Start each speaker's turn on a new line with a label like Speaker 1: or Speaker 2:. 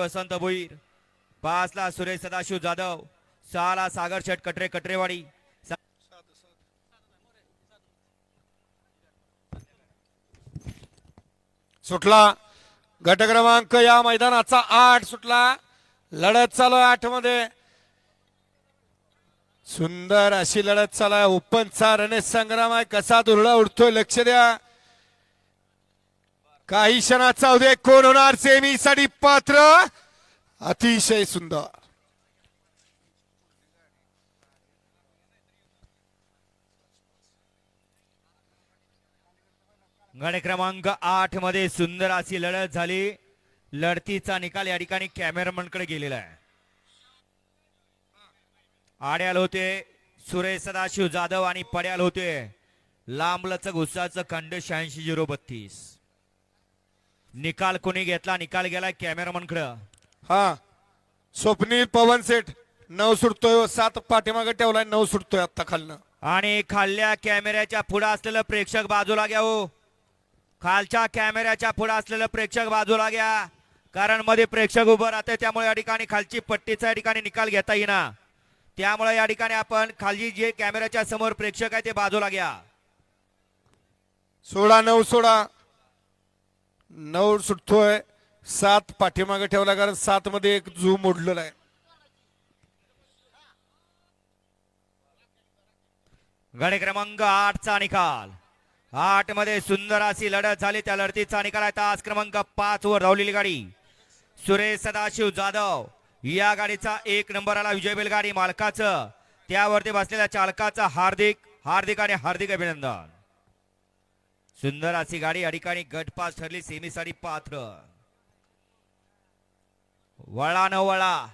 Speaker 1: वसंत भोईर पाचला सुरेश सदाशिव जाधव सहाला सागर शेट कटरे कटरेवाडी
Speaker 2: सुटला गट क्रमांक या मैदानाचा आठ सुटला. लढत चालू आठमध्ये सुंदर अशी लढत चालू आहे. ओपनचा रणेश संग्राम आहे. कसा दुरडा उडतोय लक्ष द्या. काही क्षणाचा उदय कोण होणार? सेमी साठी पात्र? अतिशय सुंदर.
Speaker 1: गण क्रमांक आठमध्ये सुंदर अशी लढत झाली. लढतीचा निकाल या ठिकाणी कॅमेरामनकडे गेलेला आहे. आड्याल होते सुरेश सदाशिव जाधव आणि पड्याल होते. लांबलचक उत्साहाचं खंड शहाऐंशी झिरो बत्तीस. निकाल कोणी घेतला? निकाल गेला कॅमेरामनकडं.
Speaker 2: हा. स्वप्नील पवन सेठ नऊ सुटतोय सात पाठीमागे ठेवलाय नऊ सुटतोय आता खालनं.
Speaker 1: आणि खाल्ल्या कॅमेऱ्याच्या पुढे असलेलं प्रेक्षक बाजूला घ्या हो. खालच्या कॅमेऱ्याच्या पुढे असलेलं प्रेक्षक बाजूला घ्या. कारण मध्ये प्रेक्षक उभं राहते त्यामुळे या ठिकाणी खालची पट्टीचा या ठिकाणी निकाल घेता येईना. त्यामुळे या ठिकाणी आपण खाली जे कॅमेऱ्याच्या समोर प्रेक्षक आहे ते बाजूला घ्या.
Speaker 2: सोळा नऊ सोळा. नऊ सुटतोय सात पाठीमागे ठेवला कारण सात मध्ये एक जू मोडलेला आहे.
Speaker 1: गड क्रमांक आठचा निकाल. आठमध्ये सुंदर अशी लढत झाली त्या लढतीचा निकाल आहे. तास क्रमांक पाच वर धावलेली गाडी. सुरेश सदाशिव जाधव या गाडीचा एक नंबर आला विजय बैलगाडी मालकाचं. त्यावरती बसलेल्या चालकाचं हार्दिक हार्दिक आणि हार्दिक अभिनंदन. सुंदर अशी गाडी या ठिकाणी गटपास ठरली सेमीसाठी पात्र. वळा न वळा.